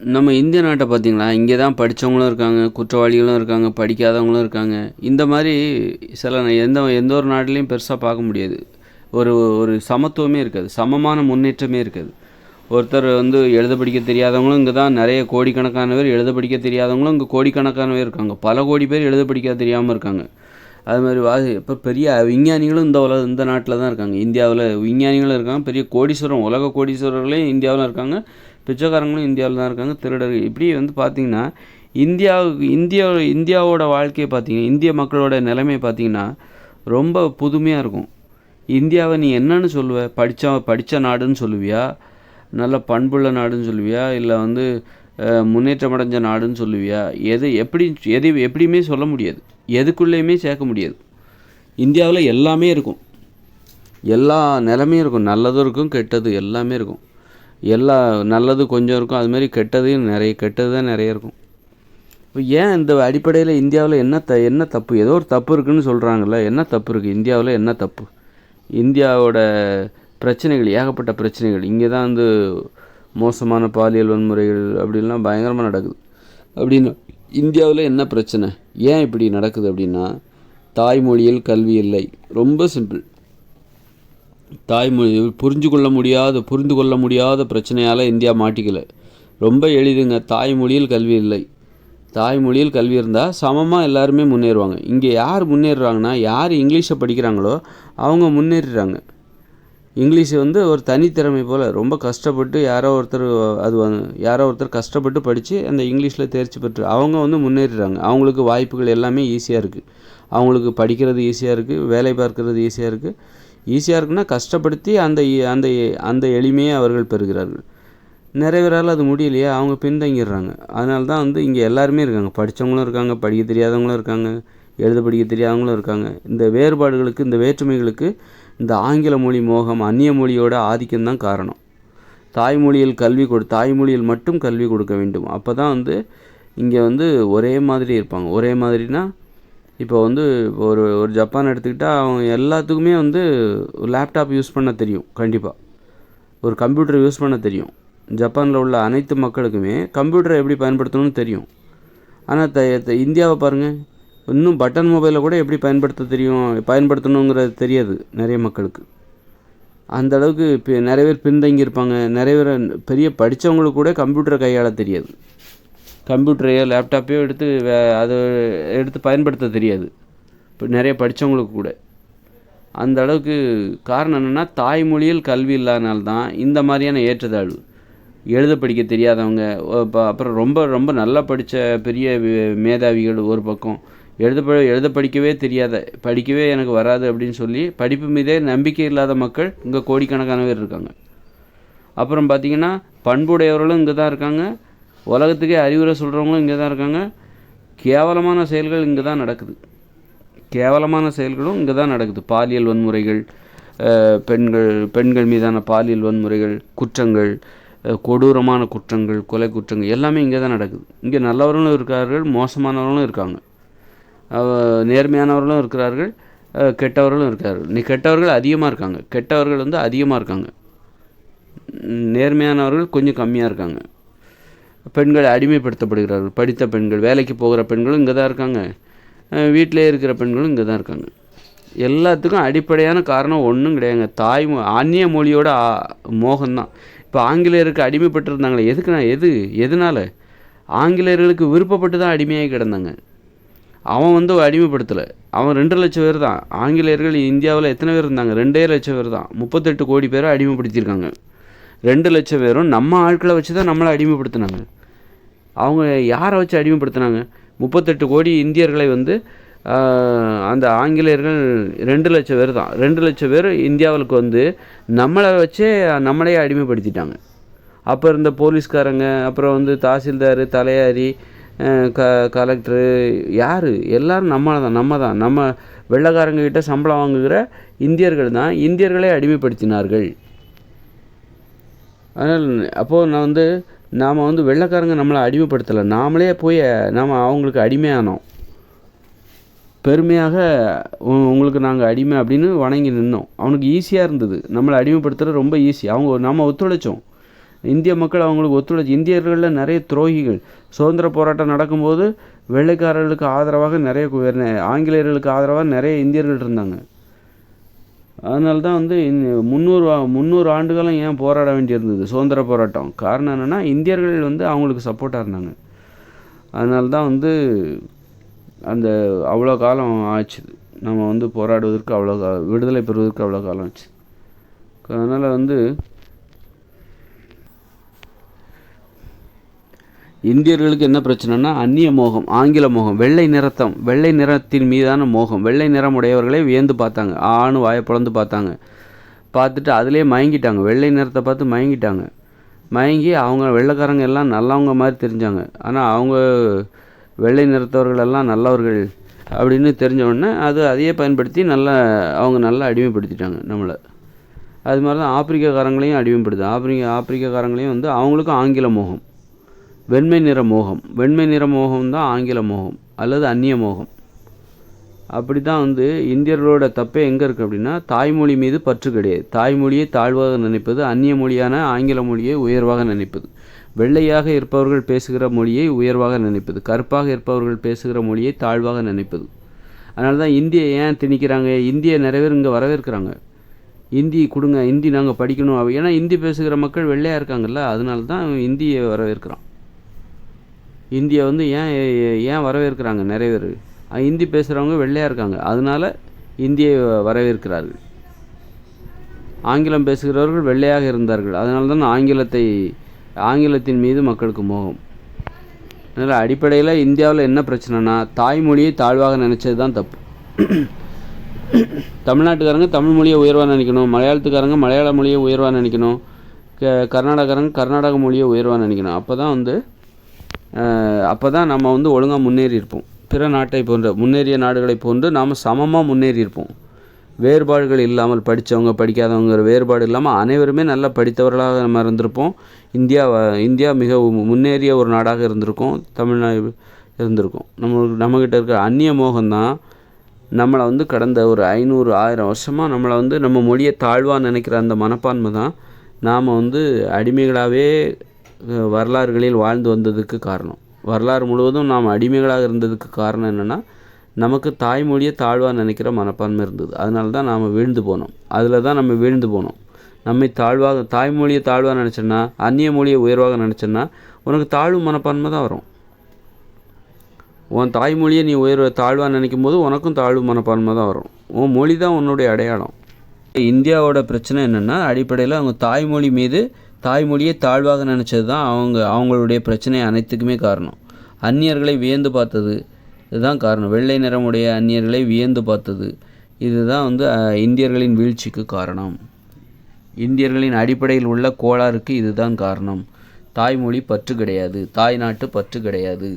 நம்ம இந்திய நாட்டை பார்த்திங்களா? இங்கே தான் படித்தவங்களும் இருக்காங்க குற்றவாளிகளும் இருக்காங்க படிக்காதவங்களும் இருக்காங்க. இந்த மாதிரி சில எந்த எந்த ஒரு நாட்டிலையும் பெருசாக பார்க்க முடியாது. ஒரு ஒரு சமத்துவமே இருக்காது சமமான முன்னேற்றமே இருக்காது. ஒருத்தர் வந்து எழுத படிக்க தெரியாதவங்களும் இங்கே தான் நிறைய கோடிக்கணக்கான பேர் எழுத படிக்க தெரியாதவங்களும் இங்கே கோடிக்கணக்கான பேர் இருக்காங்க. பல கோடி பேர் எழுத படிக்க தெரியாமல் இருக்காங்க. அது மாதிரி வா இப்போ பெரிய விஞ்ஞானிகளும் இந்த உலக இந்த நாட்டில் தான் இருக்காங்க. இந்தியாவில் விஞ்ஞானிகளும் இருக்காங்க பெரிய கோடீஸ்வரம் உலக கோடீஸ்வரர்களையும் இந்தியாவில் இருக்காங்க. பிச்சைக்காரங்களும் இந்தியாவில் தான் இருக்காங்க திருடர்கள் இப்படி வந்து பார்த்திங்கன்னா இந்தியாவுக்கு இந்தியா இந்தியாவோட வாழ்க்கையை பார்த்தீங்கன்னா இந்திய மக்களோட நிலைமை பார்த்திங்கன்னா ரொம்ப புதுமையாக இருக்கும். இந்தியாவை நீ என்னன்னு சொல்லுவ? படித்த படித்த நாடுன்னு சொல்லுவியா? நல்ல பண்புள்ள நாடுன்னு சொல்லுவியா? இல்லை வந்து முன்னேற்றம் அடைஞ்ச நாடுன்னு சொல்லுவியா? எது எப்படி எது எப்படியுமே சொல்ல முடியாது. எதுக்குள்ளேயுமே சேர்க்க முடியாது. இந்தியாவில் எல்லாமே இருக்கும். எல்லா நிலமையும் இருக்கும். நல்லதும் இருக்கும் கெட்டது எல்லாமே இருக்கும். எல்லா நல்லது கொஞ்சம் இருக்கும் அதுமாரி கெட்டதையும் நிறைய கெட்டது தான் நிறைய இருக்கும். இப்போ ஏன் இந்த அடிப்படையில் இந்தியாவில் என்ன த என்ன தப்பு? ஏதோ ஒரு தப்பு இருக்குன்னு சொல்கிறாங்கல்ல என்ன தப்பு இருக்குது இந்தியாவில் என்ன தப்பு? இந்தியாவோட பிரச்சனைகள் ஏகப்பட்ட பிரச்சனைகள் இங்கே தான் வந்து மோசமான பாலியல் வன்முறைகள் அப்படிலாம் பயங்கரமாக நடக்குது. அப்படின்னு இந்தியாவில் என்ன பிரச்சனை? ஏன் இப்படி நடக்குது அப்படின்னா தாய்மொழியில் கல்வி இல்லை. ரொம்ப சிம்பிள் தாய்மொழி புரிஞ்சு கொள்ள முடியாத புரிந்து கொள்ள முடியாத பிரச்சனையால் இந்தியா மாட்டிக்கல. ரொம்ப எளிதுங்க. தாய்மொழியில் கல்வி இல்லை. தாய்மொழியில் கல்வி இருந்தால் சமமாக எல்லாருமே முன்னேறுவாங்க. இங்கே யார் முன்னேறுறாங்கன்னா யார் இங்கிலீஷை படிக்கிறாங்களோ அவங்க முன்னேறுறாங்க இங்கிலீஷ் வந்து ஒரு தனித்திறமை போல் ரொம்ப கஷ்டப்பட்டு யாரோ ஒருத்தர் அது யாரோ ஒருத்தர் கஷ்டப்பட்டு படித்து அந்த இங்கிலீஷில் தேர்ச்சி பெற்று அவங்க வந்து முன்னேறுறாங்க அவங்களுக்கு வாய்ப்புகள் எல்லாமே ஈஸியாக இருக்குது அவங்களுக்கு படிக்கிறது ஈஸியாக இருக்குது வேலை பார்க்கறது ஈஸியாக இருக்குது ஈஸியாக இருக்குன்னா கஷ்டப்படுத்தி அந்த இ- அந்த அந்த எளிமையை அவர்கள் பெறுகிறார்கள். நிறைய பேரால் அது முடியலையே அவங்க பின்தங்கிடுறாங்க. அதனால தான் வந்து இங்கே எல்லாருமே இருக்காங்க. படித்தவங்களும் இருக்காங்க படிக்க தெரியாதவங்களும் இருக்காங்க எழுத படிக்க தெரியாதவங்களும் இருக்காங்க. இந்த வேறுபாடுகளுக்கு இந்த வேற்றுமைகளுக்கு இந்த ஆங்கில மொழி மோகம் அந்நிய மொழியோட ஆதிக்கம்தான் காரணம். தாய்மொழியில் கல்வி கொடு தாய்மொழியில் மட்டும் கல்வி கொடுக்க வேண்டும். அப்போ தான் வந்து இங்கே வந்து ஒரே மாதிரி இருப்பாங்க. ஒரே மாதிரினா இப்போ வந்து ஒரு ஒரு ஜப்பான் எடுத்துக்கிட்டால் அவங்க எல்லாத்துக்குமே வந்து லேப்டாப் யூஸ் பண்ண தெரியும் கண்டிப்பாக ஒரு கம்ப்யூட்டர் யூஸ் பண்ண தெரியும். ஜப்பானில் உள்ள அனைத்து மக்களுக்குமே கம்ப்யூட்டரை எப்படி பயன்படுத்தணும்னு தெரியும். ஆனால் த இந்தியாவை பாருங்கள் இன்னும் பட்டன் மொபைலை கூட எப்படி பயன்படுத்த தெரியும் பயன்படுத்தணுங்கிறது தெரியாது நிறைய மக்களுக்கு. அந்த அளவுக்கு இப்போ நிறைய பேர் பின்தங்கி இருப்பாங்க நிறைய பேர் பெரிய படித்தவங்களுக்கு கூட கம்ப்யூட்டரை கையாள தெரியாது. கம்ப்யூட்டரையோ லேப்டாப்பையோ எடுத்து வே அதை எடுத்து பயன்படுத்த தெரியாது. இப்போ நிறைய படித்தவங்களுக்கு கூட. அந்த அளவுக்கு காரணம் என்னென்னா தாய்மொழியில் கல்வி இல்லாதனால தான் இந்த மாதிரியான ஏற்றத்தாழ்வு. எழுத படிக்க தெரியாதவங்க இப்போ அப்புறம் ரொம்ப ரொம்ப நல்லா படித்த பெரிய மேதாவிகள் ஒரு பக்கம் எழுத ப எழுத படிக்கவே தெரியாத படிக்கவே எனக்கு வராது அப்படின்னு சொல்லி படிப்பு மீதே நம்பிக்கை இல்லாத மக்கள் இங்கே கோடிக்கணக்கான பேர் இருக்காங்க. அப்புறம் பார்த்தீங்கன்னா பண்புடையவர்களும் இங்கே தான் இருக்காங்க. உலகத்துக்கே அறிவுரை சொல்கிறவங்களும் இங்கே தான் இருக்காங்க. கேவலமான செயல்கள் இங்கே தான் நடக்குது. கேவலமான செயல்களும் இங்கே தான் நடக்குது. பாலியல் வன்முறைகள் பெண்கள் பெண்கள் மீதான பாலியல் வன்முறைகள் குற்றங்கள் கொடூரமான குற்றங்கள் கொலை குற்றங்கள் எல்லாமே இங்கே தான் நடக்குது. இங்கே நல்லவர்களும் இருக்கிறார்கள் மோசமானவர்களும் இருக்காங்க. நேர்மையானவர்களும் இருக்கிறார்கள் கெட்டவர்களும் இருக்கார்கள் நீ கெட்டவர்கள் அதிகமாக இருக்காங்க. கெட்டவர்கள் வந்து அதிகமாக இருக்காங்க. நேர்மையானவர்கள் கொஞ்சம் கம்மியாக இருக்காங்க. பெண்கள் அடிமைப்படுத்தப்படுகிறார்கள். படித்த பெண்கள் வேலைக்கு போகிற பெண்களும் இங்கே தான் இருக்காங்க வீட்டிலே இருக்கிற பெண்களும் இங்கே தான் இருக்காங்க. எல்லாத்துக்கும் அடிப்படையான காரணம் ஒன்றும் கிடையாதுங்க. தாய் அந்நிய மொழியோட மோகம்தான். இப்போ ஆங்கிலேயருக்கு அடிமைப்பட்டிருந்தாங்களே எதுக்கு நான் எது எதனால்? ஆங்கிலேயர்களுக்கு விருப்பப்பட்டு தான் அடிமையாக கிடந்தாங்க. அவன் வந்து அடிமைப்படுத்தலை. அவன் ரெண்டு லட்சம் பேர் தான் ஆங்கிலேயர்கள் இந்தியாவில் எத்தனை பேர் இருந்தாங்க? ரெண்டே லட்சம் பேர் தான் முப்பத்தெட்டு கோடி பேரை அடிமைப்படுத்தியிருக்காங்க. ரெண்டு லட்சம் பேரும் நம்ம ஆட்களை வச்சு தான் நம்மளை அடிமைப்படுத்தினாங்க. அவங்க யாரை வச்சு அடிமைப்படுத்தினாங்க? முப்பத்தெட்டு கோடி இந்தியர்களை வந்து அந்த ஆங்கிலேயர்கள் ரெண்டு லட்சம் பேர் தான். ரெண்டு லட்சம் பேர் இந்தியாவுக்கு வந்து நம்மளை வச்சே நம்மளையே அடிமைப்படுத்திட்டாங்க. அப்போ இருந்த போலீஸ்காரங்க அப்புறம் வந்து தாசில்தார் தலையாரி க கலெக்டரு யார்? எல்லாரும் நம்மளை தான் நம்ம தான். நம்ம வெள்ளக்காரங்கக்கிட்ட சம்பளம் வாங்குகிற இந்தியர்கள் தான் இந்தியர்களை அடிமைப்படுத்தினார்கள். அதனால் அப்போது நான் வந்து நாம் வந்து வெள்ளைக்காரங்க நம்மளை அடிமைப்படுத்தலை. நாமளே போய் நாம் அவங்களுக்கு அடிமையானோம். பெருமையாக உ- உங்களுக்கு நாங்கள் அடிமை அப்படின்னு வணங்கி நின்னோம். அவனுக்கு ஈஸியாக இருந்தது. நம்மளை அடிமைப்படுத்துறது ரொம்ப ஈஸி அவங்க நம்ம ஒத்துழைச்சோம். இந்திய மக்கள் அவங்களுக்கு ஒத்துழைச்சி இந்தியர்களில் நிறைய துரோகிகள். சுதந்திர போராட்டம் நடக்கும்போது வெள்ளைக்காரர்களுக்கு ஆதரவாக நிறைய ஆங்கிலேயர்களுக்கு ஆதரவாக நிறைய இந்தியர்கள் இருந்தாங்க. அதனால தான் வந்து இந்த முந்நூறு முந்நூறு ஆண்டுகளும் ஏன் போராட வேண்டியிருந்தது? சுதந்திர போராட்டம். காரணம் என்னென்னா இந்தியர்கள் வந்து அவங்களுக்கு சப்போர்ட்டாக இருந்தாங்க. அதனால தான் வந்து அந்த அவ்வளோ காலம் ஆச்சு. நம்ம வந்து போராடுவதற்கு அவ்வளோ கா- விடுதலை பெறுவதற்கு அவ்வளோ காலம் ஆச்சு. அதனால் வந்து இந்தியர்களுக்கு என்ன பிரச்சனைனா அந்நிய மோகம் ஆங்கில மோகம் வெள்ளை நிறத்தம் வெள்ளை நிறத்தின் மீதான மோகம் வெள்ளை நிறம் உடையவர்களே வியந்து பார்த்தாங்க. ஆணு வாயை பிளந்து பார்த்தாங்க. பார்த்துட்டு அதிலே மயங்கிட்டாங்க. வெள்ளை நிறத்தை பார்த்து மயங்கிட்டாங்க. மயங்கி அவங்க வெள்ளைக்காரங்க எல்லாம் நல்லவங்க மாதிரி தெரிஞ்சாங்க. ஆனால் அவங்க வெள்ளை நிறத்தவர்கள் எல்லாம் நல்லவர்கள் அப்படின்னு தெரிஞ்சவுடனே அது அதையே பயன்படுத்தி நல்லா அவங்க நல்லா அடிமைப்படுத்திட்டாங்க நம்மளை. அது மாதிரி தான் ஆப்பிரிக்காக்காரங்களையும் அடிமைப்படுத்து ஆப்பிரிக்க ஆப்பிரிக்காக்காரங்களையும் வந்து அவங்களுக்கும் ஆங்கில மோகம். வெண்மை நிற மோகம். வெண்மை நிற மோகம் தான் ஆங்கில மோகம் அல்லது அந்நிய மோகம். அப்படி தான் வந்து இந்தியர்களோட தப்பே எங்கே இருக்குது அப்படின்னா தாய்மொழி மீது பற்று கிடையாது. தாய்மொழியை தாழ்வாக நினைப்பது அந்நிய மொழியான ஆங்கில மொழியை உயர்வாக நினைப்பது. வெள்ளையாக இருப்பவர்கள் பேசுகிற மொழியை உயர்வாக நினைப்பது. கருப்பாக இருப்பவர்கள் பேசுகிற மொழியை தாழ்வாக நினைப்பது. அதனால தான் இந்தியை ஏன் திணிக்கிறாங்க? இந்தியை நிறைய பேர் இங்கே வரவேற்கிறாங்க. இந்தி கொடுங்க இந்தி நாங்கள் படிக்கணும். ஏன்னா இந்தி பேசுகிற மக்கள் வெள்ளையாக இருக்காங்கல்ல அதனால தான் இந்தியை வரவேற்கிறான். இந்தியை வந்து ஏன் ஏன் வரவேற்கிறாங்க நிறைய பேர்? இந்தி பேசுகிறவங்க வெள்ளையாக இருக்காங்க. அதனால இந்தியை வரவேற்கிறார்கள். ஆங்கிலம் பேசுகிறவர்கள் வெள்ளையாக இருந்தார்கள். அதனால தான் ஆங்கிலத்தை ஆங்கிலத்தின் மீது மக்களுக்கு மோகம். அதனால் அடிப்படையில் இந்தியாவில் என்ன பிரச்சனைனா தாய்மொழியை தாழ்வாக நினச்சது தான் தப்பு. தமிழ்நாட்டுக்காரங்க தமிழ் மொழியை உயர்வாக நினைக்கணும். மலையாளத்துக்காரங்க மலையாள மொழியை உயர்வாக நினைக்கணும். க கர்நாடகாரங்க கர்நாடக மொழியை உயர்வாக நினைக்கணும். அப்போ தான் வந்து அப்போ தான் நம்ம வந்து ஒழுங்காக முன்னேறி இருப்போம். பிற நாட்டை போன்ற முன்னேறிய நாடுகளை போன்று நாம் சமமாக முன்னேறி இருப்போம். வேறுபாடுகள் இல்லாமல் படித்தவங்க படிக்காதவங்கிற வேறுபாடு இல்லாமல் அனைவருமே நல்லா படித்தவர்களாக நம்ம இருந்திருப்போம். இந்தியா வ- இந்தியா மிக முன்னேறிய ஒரு நாடாக இருந்திருக்கும். தமிழ்நாடு இருந்திருக்கும். நம்ம நம்மக்கிட்ட இருக்கிற அந்நிய மோகம்தான் நம்மளை வந்து கடந்த ஒரு ஐநூறு ஆயிரம் வருஷமாக நம்மளை வந்து நம்ம மொழியை தாழ்வாக நினைக்கிற அந்த மனப்பான்மை தான் நாம் வந்து அடிமைகளாகவே வரலாறுகளில் வாழ்ந்து வந்ததுக்கு காரணம். வரலாறு முழுவதும் நாம் அடிமைகளாக இருந்ததுக்கு காரணம் என்னென்னா நமக்கு தாய்மொழியை தாழ்வாக நினைக்கிற மனப்பான்மை இருந்தது. அதனால தான் நாம் வீழ்ந்து போனோம். அதில் தான் நம்ம வீழ்ந்து போனோம். நம்மை தாழ்வாக தாய்மொழியை தாழ்வாக நினச்சோன்னா அந்நிய மொழியை உயர்வாக நினச்சோன்னா உனக்கு தாழ்வு மனப்பான்மை தான் வரும். உன் தாய்மொழியை நீ உயர்வ தாழ்வாக நினைக்கும் போது உனக்கும் தாழ்வு மனப்பான்மை தான் வரும். உன் மொழி தான் உன்னுடைய அடையாளம். இந்தியாவோட பிரச்சனை என்னென்னா அடிப்படையில் அவங்க தாய்மொழி மீது தாய்மொழியை தாழ்வாக நினச்சது தான் அவங்க அவங்களுடைய பிரச்சனை அனைத்துக்குமே காரணம். அந்நியர்களை வியந்து பார்த்தது இதுதான் காரணம். வெள்ளை நிறமுடைய அந்நியர்களை வியந்து பார்த்தது இதுதான் வந்து இந்தியர்களின் வீழ்ச்சிக்கு காரணம். இந்தியர்களின் அடிப்படையில் உள்ள கோளாறுக்கு இதுதான் காரணம். தாய்மொழி பற்று கிடையாது. தாய் நாட்டு பற்று கிடையாது.